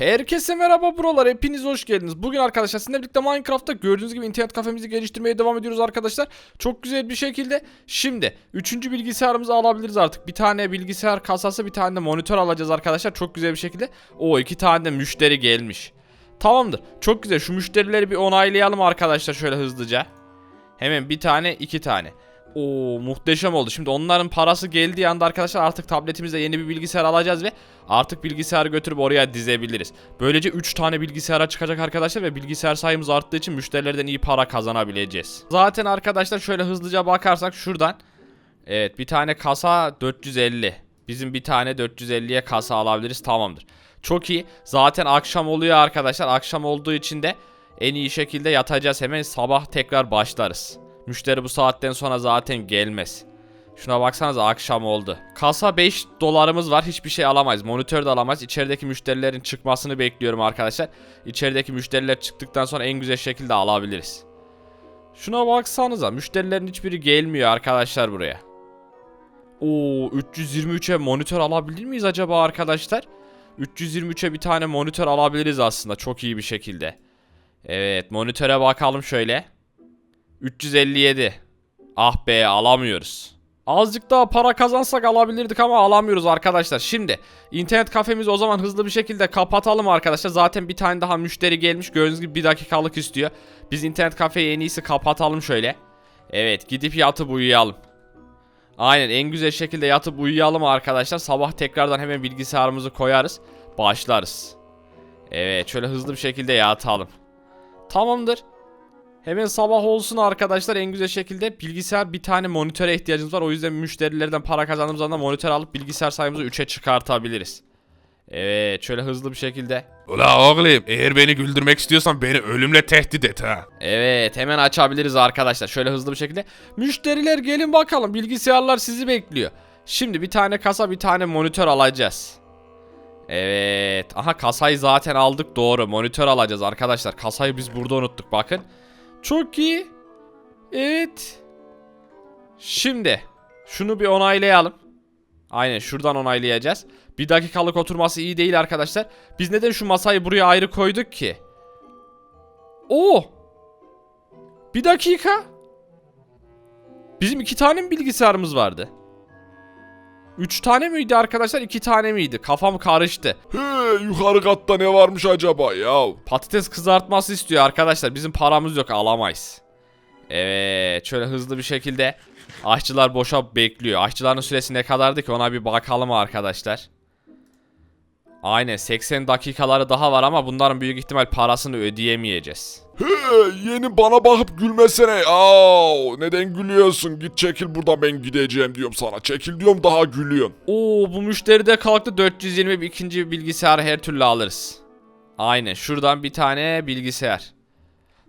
Herkese merhaba buralar hepiniz hoş geldiniz. Bugün arkadaşlar sizinle birlikte Minecraft'ta gördüğünüz gibi internet kafemizi geliştirmeye devam ediyoruz arkadaşlar. Çok güzel bir şekilde. Şimdi 3. bilgisayarımızı alabiliriz artık. Bir tane bilgisayar kasası bir tane de monitör alacağız arkadaşlar. Çok güzel bir şekilde. O iki tane de müşteri gelmiş. Tamamdır. Çok güzel. Şu müşterileri bir onaylayalım arkadaşlar şöyle hızlıca. Hemen bir tane iki tane. Oo muhteşem oldu. Şimdi onların parası geldiği anda arkadaşlar artık tabletimizde yeni bir bilgisayar alacağız ve artık bilgisayarı götürüp oraya dizebiliriz. Böylece 3 tane bilgisayara çıkacak arkadaşlar ve bilgisayar sayımız arttığı için müşterilerden iyi para kazanabileceğiz. Zaten arkadaşlar şöyle hızlıca bakarsak şuradan Evet bir tane kasa 450. Bizim bir tane 450'ye kasa alabiliriz tamamdır. Çok iyi. Zaten akşam oluyor arkadaşlar. Akşam olduğu için de en iyi şekilde yatacağız. Hemen sabah tekrar başlarız. Müşteri bu saatten sonra zaten gelmez. Şuna baksanıza akşam oldu. Kasa 5 dolarımız var. Hiçbir şey alamayız. Monitör de alamayız. İçerideki müşterilerin çıkmasını bekliyorum arkadaşlar. İçerideki müşteriler çıktıktan sonra en güzel şekilde alabiliriz. Şuna baksanıza. Müşterilerin hiçbiri gelmiyor arkadaşlar buraya. Oo 323'e monitör alabilir miyiz acaba arkadaşlar? 323'e bir tane monitör alabiliriz aslında çok iyi bir şekilde. Evet monitöre bakalım şöyle. 357. Ah be alamıyoruz. Azıcık daha para kazansak alabilirdik ama alamıyoruz arkadaşlar. Şimdi internet kafemizi o zaman hızlı bir şekilde kapatalım arkadaşlar. Zaten bir tane daha müşteri gelmiş. Gördüğünüz gibi bir dakikalık istiyor. Biz internet kafeyi en iyisi kapatalım şöyle. Evet gidip yatıp uyuyalım. Aynen en güzel şekilde yatıp uyuyalım arkadaşlar. Sabah tekrardan hemen bilgisayarımızı koyarız. Başlarız. Evet şöyle hızlı bir şekilde yatalım. Tamamdır. Hemen sabah olsun arkadaşlar en güzel şekilde bilgisayar bir tane monitöre ihtiyacımız var. O yüzden müşterilerden para kazandığımız anda monitör alıp bilgisayar sayımızı 3'e çıkartabiliriz. Evet şöyle hızlı bir şekilde. Ula oğlum eğer beni güldürmek istiyorsan beni ölümle tehdit et ha. Evet hemen açabiliriz arkadaşlar. Şöyle hızlı bir şekilde. Müşteriler gelin bakalım bilgisayarlar sizi bekliyor. Şimdi bir tane kasa bir tane monitör alacağız. Evet. Aha kasayı zaten aldık doğru. Monitör alacağız arkadaşlar. Kasayı biz burada unuttuk bakın. Çok iyi. Evet. Şimdi şunu bir onaylayalım. Aynen şuradan onaylayacağız. Bir dakikalık oturması iyi değil arkadaşlar. Biz neden şu masayı buraya ayrı koyduk ki? Oo. Bir dakika. Bizim iki tane mi bilgisayarımız vardı? Üç tane miydi arkadaşlar? iki tane miydi? Kafam karıştı. He yukarı katta ne varmış acaba ya? Patates kızartması istiyor arkadaşlar. Bizim paramız yok alamayız. Evet şöyle hızlı bir şekilde aşçılar boşa bekliyor. Aşçıların süresi ne kadardı ki ona bir bakalım arkadaşlar. Aynen 80 dakikaları daha var ama bunların büyük ihtimal parasını ödeyemeyeceğiz. He yeni bana bakıp gülmesene. Aa, neden gülüyorsun? Git çekil buradan ben gideceğim diyorum sana. Çekil diyorum daha gülüyorsun. Oo bu müşteri de kalktı 420 bir ikinci bilgisayarı her türlü alırız. Aynen şuradan bir tane bilgisayar.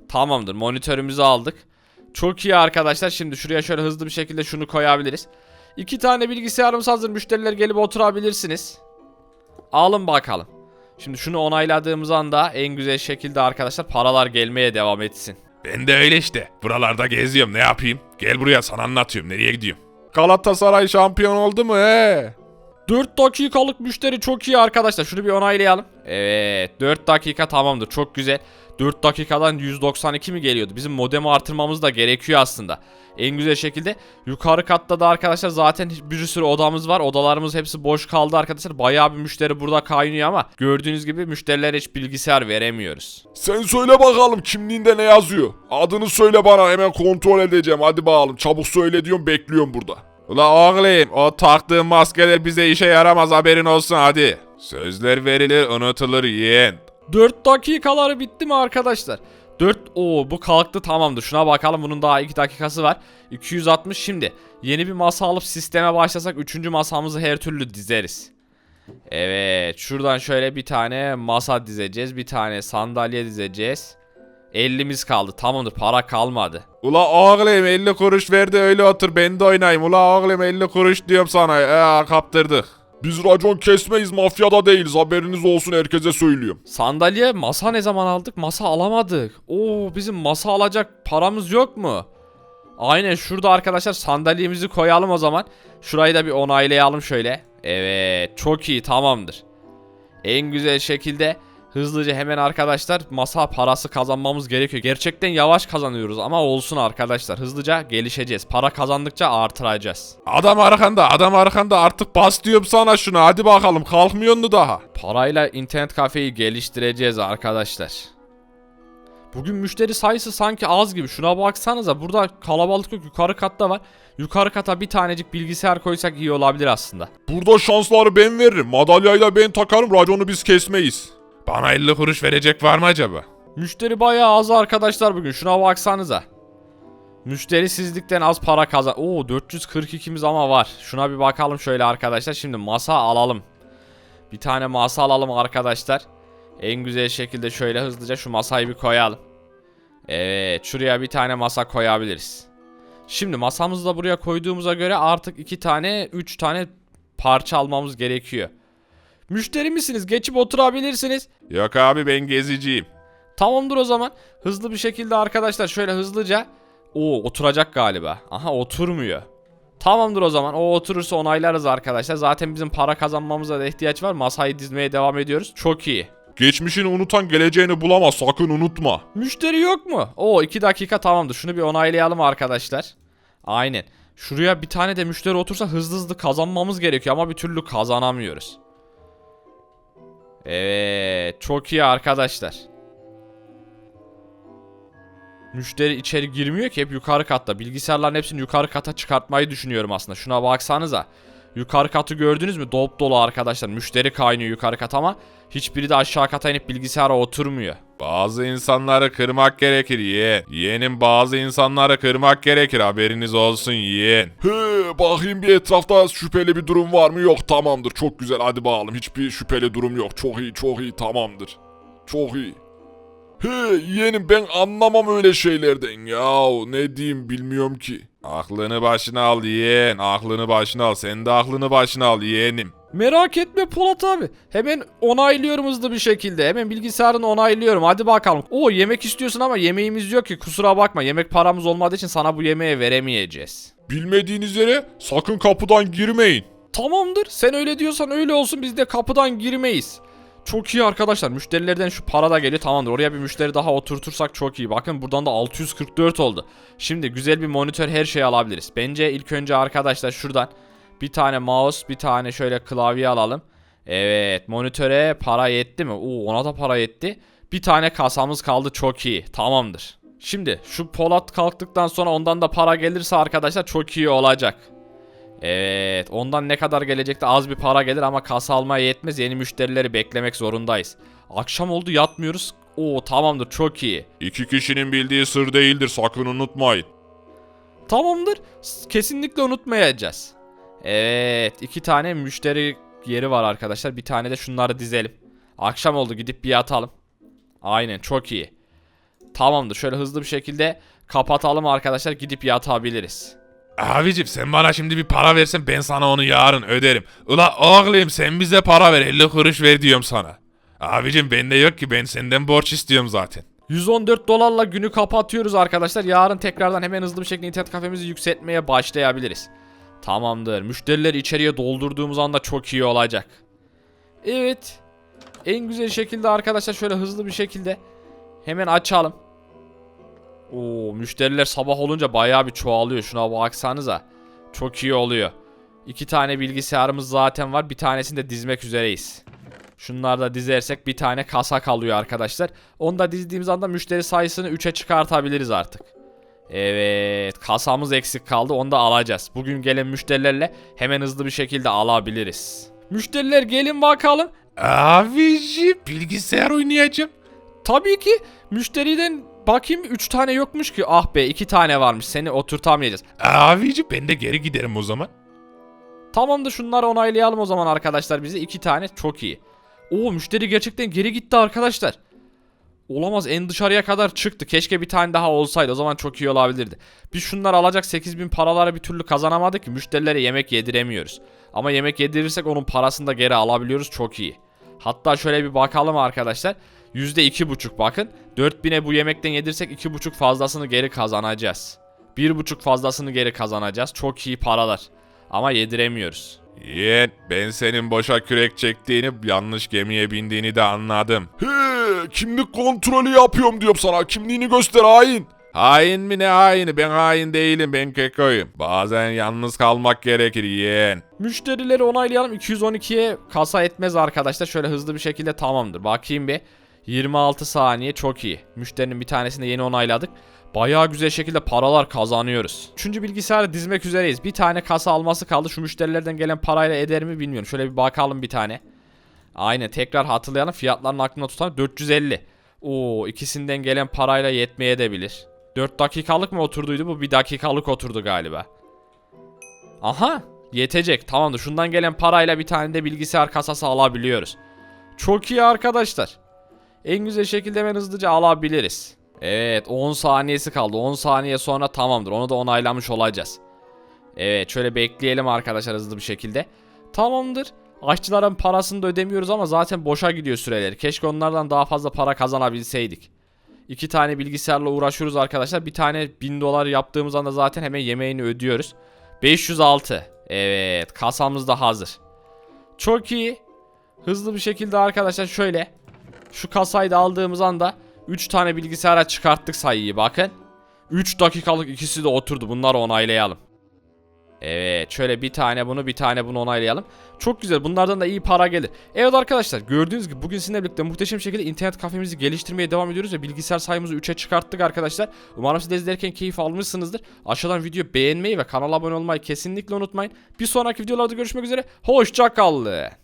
Tamamdır monitörümüzü aldık. Çok iyi arkadaşlar şimdi şuraya şöyle hızlı bir şekilde şunu koyabiliriz. İki tane bilgisayarımız hazır müşteriler gelip oturabilirsiniz. Alın bakalım. Şimdi şunu onayladığımız anda en güzel şekilde arkadaşlar paralar gelmeye devam etsin. Ben de öyle işte. Buralarda geziyorum ne yapayım? Gel buraya sana anlatıyorum nereye gidiyorum. Galatasaray şampiyon oldu mu he? 4 dakikalık müşteri çok iyi arkadaşlar. Şunu bir onaylayalım. Evet 4 dakika tamamdır çok güzel. 4 dakikadan 192 mi geliyordu? Bizim modemi artırmamız da gerekiyor aslında. En güzel şekilde yukarı katta da arkadaşlar zaten bir sürü odamız var. Odalarımız hepsi boş kaldı arkadaşlar. Bayağı bir müşteri burada kaynıyor ama gördüğünüz gibi müşterilere hiç bilgisayar veremiyoruz. Sen söyle bakalım kimliğinde ne yazıyor? Adını söyle bana hemen kontrol edeceğim hadi bakalım. Çabuk söyle diyorum bekliyorum burada. Ula oğlum o taktığın maskeler bize işe yaramaz haberin olsun hadi. Sözler verilir unutulur yeğen. 4 dakikaları bitti mi arkadaşlar? 4 o bu kalktı tamamdır. Şuna bakalım bunun daha 2 dakikası var. 260 şimdi. Yeni bir masa alıp sisteme başlasak 3. masamızı her türlü dizeriz. Evet şuradan şöyle bir tane masa dizeceğiz. Bir tane sandalye dizeceğiz. 50'miz kaldı tamamdır para kalmadı. Ula oğlum 50 kuruş verdi öyle otur ben de oynayayım. Ula oğlum 50 kuruş diyorum sana. Ee, kaptırdık. Biz racon kesmeyiz mafyada değiliz haberiniz olsun herkese söylüyorum. Sandalye masa ne zaman aldık? Masa alamadık. Oo bizim masa alacak paramız yok mu? Aynen şurada arkadaşlar sandalyemizi koyalım o zaman. Şurayı da bir onaylayalım şöyle. Evet çok iyi tamamdır. En güzel şekilde Hızlıca hemen arkadaşlar masa parası kazanmamız gerekiyor. Gerçekten yavaş kazanıyoruz ama olsun arkadaşlar. Hızlıca gelişeceğiz. Para kazandıkça artıracağız. Adam arkanda adam arkanda artık bas diyorum sana şunu hadi bakalım kalkmıyor mu daha? Parayla internet kafeyi geliştireceğiz arkadaşlar. Bugün müşteri sayısı sanki az gibi. Şuna baksanıza burada kalabalık yok. Yukarı katta var. Yukarı kata bir tanecik bilgisayar koysak iyi olabilir aslında. Burada şansları ben veririm madalyayı da ben takarım raconu biz kesmeyiz. Bana 50 kuruş verecek var mı acaba? Müşteri bayağı az arkadaşlar bugün. Şuna baksanıza. Müşterisizlikten az para kazan. Oo 442'miz ama var. Şuna bir bakalım şöyle arkadaşlar. Şimdi masa alalım. Bir tane masa alalım arkadaşlar. En güzel şekilde şöyle hızlıca şu masayı bir koyalım. Evet şuraya bir tane masa koyabiliriz. Şimdi masamızı da buraya koyduğumuza göre artık iki tane, üç tane parça almamız gerekiyor. Müşteri misiniz? Geçip oturabilirsiniz. Yok abi ben geziciyim. Tamamdır o zaman. Hızlı bir şekilde arkadaşlar şöyle hızlıca. Oo oturacak galiba. Aha oturmuyor. Tamamdır o zaman. O oturursa onaylarız arkadaşlar. Zaten bizim para kazanmamıza da ihtiyaç var. Masayı dizmeye devam ediyoruz. Çok iyi. Geçmişini unutan geleceğini bulamaz sakın unutma. Müşteri yok mu? Oo 2 dakika tamamdır. Şunu bir onaylayalım arkadaşlar. Aynen. Şuraya bir tane de müşteri otursa hızlı hızlı kazanmamız gerekiyor ama bir türlü kazanamıyoruz. Evet, çok iyi arkadaşlar. Müşteri içeri girmiyor ki hep yukarı katta. Bilgisayarların hepsini yukarı kata çıkartmayı düşünüyorum aslında. Şuna baksanıza. Yukarı katı gördünüz mü? Dop dolu arkadaşlar. Müşteri kaynıyor yukarı kat ama hiçbiri de aşağı kata inip bilgisayara oturmuyor. Bazı insanları kırmak gerekir yeğen. Yeğenim bazı insanları kırmak gerekir haberiniz olsun yeğen. He bakayım bir etrafta şüpheli bir durum var mı? Yok tamamdır çok güzel hadi bakalım hiçbir şüpheli durum yok. Çok iyi çok iyi tamamdır. Çok iyi. He yeğenim ben anlamam öyle şeylerden ya ne diyeyim bilmiyorum ki. Aklını başına al yeğen aklını başına al sen de aklını başına al yeğenim. Merak etme Polat abi. Hemen onaylıyorum hızlı bir şekilde. Hemen bilgisayarını onaylıyorum. Hadi bakalım. Oo yemek istiyorsun ama yemeğimiz yok ki. Kusura bakma. Yemek paramız olmadığı için sana bu yemeği veremeyeceğiz. Bilmediğiniz yere sakın kapıdan girmeyin. Tamamdır. Sen öyle diyorsan öyle olsun. Biz de kapıdan girmeyiz. Çok iyi arkadaşlar. Müşterilerden şu para da geliyor. Tamamdır. Oraya bir müşteri daha oturtursak çok iyi. Bakın buradan da 644 oldu. Şimdi güzel bir monitör her şeyi alabiliriz. Bence ilk önce arkadaşlar şuradan bir tane mouse, bir tane şöyle klavye alalım. Evet, monitöre para yetti mi? Oo, ona da para yetti. Bir tane kasamız kaldı çok iyi. Tamamdır. Şimdi şu Polat kalktıktan sonra ondan da para gelirse arkadaşlar çok iyi olacak. Evet, ondan ne kadar gelecekte az bir para gelir ama kasa almaya yetmez. Yeni müşterileri beklemek zorundayız. Akşam oldu yatmıyoruz. Oo tamamdır çok iyi. İki kişinin bildiği sır değildir sakın unutmayın. Tamamdır. Kesinlikle unutmayacağız. Evet, iki tane müşteri yeri var arkadaşlar. Bir tane de şunları dizelim. Akşam oldu gidip bir yatalım. Aynen çok iyi. Tamamdır. Şöyle hızlı bir şekilde kapatalım arkadaşlar. Gidip yatabiliriz. Abicim sen bana şimdi bir para versen ben sana onu yarın öderim. Ula oğlum sen bize para ver 50 kuruş ver diyorum sana. Abicim bende yok ki ben senden borç istiyorum zaten. 114 dolarla günü kapatıyoruz arkadaşlar. Yarın tekrardan hemen hızlı bir şekilde internet kafemizi yükseltmeye başlayabiliriz. Tamamdır. Müşterileri içeriye doldurduğumuz anda çok iyi olacak. Evet. En güzel şekilde arkadaşlar şöyle hızlı bir şekilde hemen açalım. Oo, müşteriler sabah olunca bayağı bir çoğalıyor. Şuna baksanıza. Çok iyi oluyor. İki tane bilgisayarımız zaten var. Bir tanesini de dizmek üzereyiz. Şunları da dizersek bir tane kasa kalıyor arkadaşlar. Onu da dizdiğimiz anda müşteri sayısını 3'e çıkartabiliriz artık. Evet kasamız eksik kaldı onu da alacağız. Bugün gelen müşterilerle hemen hızlı bir şekilde alabiliriz. Müşteriler gelin bakalım. Abicim bilgisayar oynayacağım. Tabii ki müşteriden bakayım 3 tane yokmuş ki. Ah be 2 tane varmış seni oturtamayacağız. Abicim ben de geri giderim o zaman. Tamamdır şunları onaylayalım o zaman arkadaşlar bize. 2 tane çok iyi. Oo müşteri gerçekten geri gitti arkadaşlar. Olamaz en dışarıya kadar çıktı. Keşke bir tane daha olsaydı. O zaman çok iyi olabilirdi. Biz şunları alacak 8000 paraları bir türlü kazanamadık ki müşterilere yemek yediremiyoruz. Ama yemek yedirirsek onun parasını da geri alabiliyoruz. Çok iyi. Hatta şöyle bir bakalım arkadaşlar. %2,5 bakın. 4000'e bu yemekten yedirsek 2,5 fazlasını geri kazanacağız. 1,5 fazlasını geri kazanacağız. Çok iyi paralar. Ama yediremiyoruz. Yeğen ben senin boşa kürek çektiğini yanlış gemiye bindiğini de anladım. He kimlik kontrolü yapıyorum diyorum sana kimliğini göster hain. Hain mi ne haini ben hain değilim ben kekoyum. Bazen yalnız kalmak gerekir yeğen. Müşterileri onaylayalım. 212'ye kasa etmez arkadaşlar. Şöyle hızlı bir şekilde tamamdır. Bakayım bir. 26 saniye çok iyi. Müşterinin bir tanesini de yeni onayladık. Bayağı güzel şekilde paralar kazanıyoruz. Üçüncü bilgisayarı dizmek üzereyiz. Bir tane kasa alması kaldı. Şu müşterilerden gelen parayla eder mi bilmiyorum. Şöyle bir bakalım bir tane. Aynen tekrar hatırlayalım. Fiyatlarını aklımda tutalım. 450. Oo ikisinden gelen parayla yetmeye de bilir. 4 dakikalık mı oturduydu bu? Bir dakikalık oturdu galiba. Aha yetecek tamamdır şundan gelen parayla bir tane de bilgisayar kasası alabiliyoruz. Çok iyi arkadaşlar. En güzel şekilde hemen hızlıca alabiliriz. Evet 10 saniyesi kaldı 10 saniye sonra tamamdır onu da onaylamış olacağız. Evet şöyle bekleyelim arkadaşlar hızlı bir şekilde. Tamamdır. Aşçıların parasını da ödemiyoruz ama zaten boşa gidiyor süreleri. Keşke onlardan daha fazla para kazanabilseydik. İki tane bilgisayarla uğraşıyoruz arkadaşlar. Bir tane 1000 dolar yaptığımız anda zaten hemen yemeğini ödüyoruz. 506. Evet kasamız da hazır. Çok iyi. Hızlı bir şekilde arkadaşlar şöyle. Şu kasayı da aldığımız anda 3 tane bilgisayara çıkarttık sayıyı bakın. 3 dakikalık ikisi de oturdu. Bunları onaylayalım. Evet şöyle bir tane bunu bir tane bunu onaylayalım. Çok güzel bunlardan da iyi para gelir. Evet arkadaşlar gördüğünüz gibi bugün sizinle birlikte muhteşem şekilde internet kafemizi geliştirmeye devam ediyoruz ve bilgisayar sayımızı 3'e çıkarttık arkadaşlar. Umarım siz de izlerken keyif almışsınızdır. Aşağıdan video beğenmeyi ve kanala abone olmayı kesinlikle unutmayın. Bir sonraki videolarda görüşmek üzere. Hoşçakalın.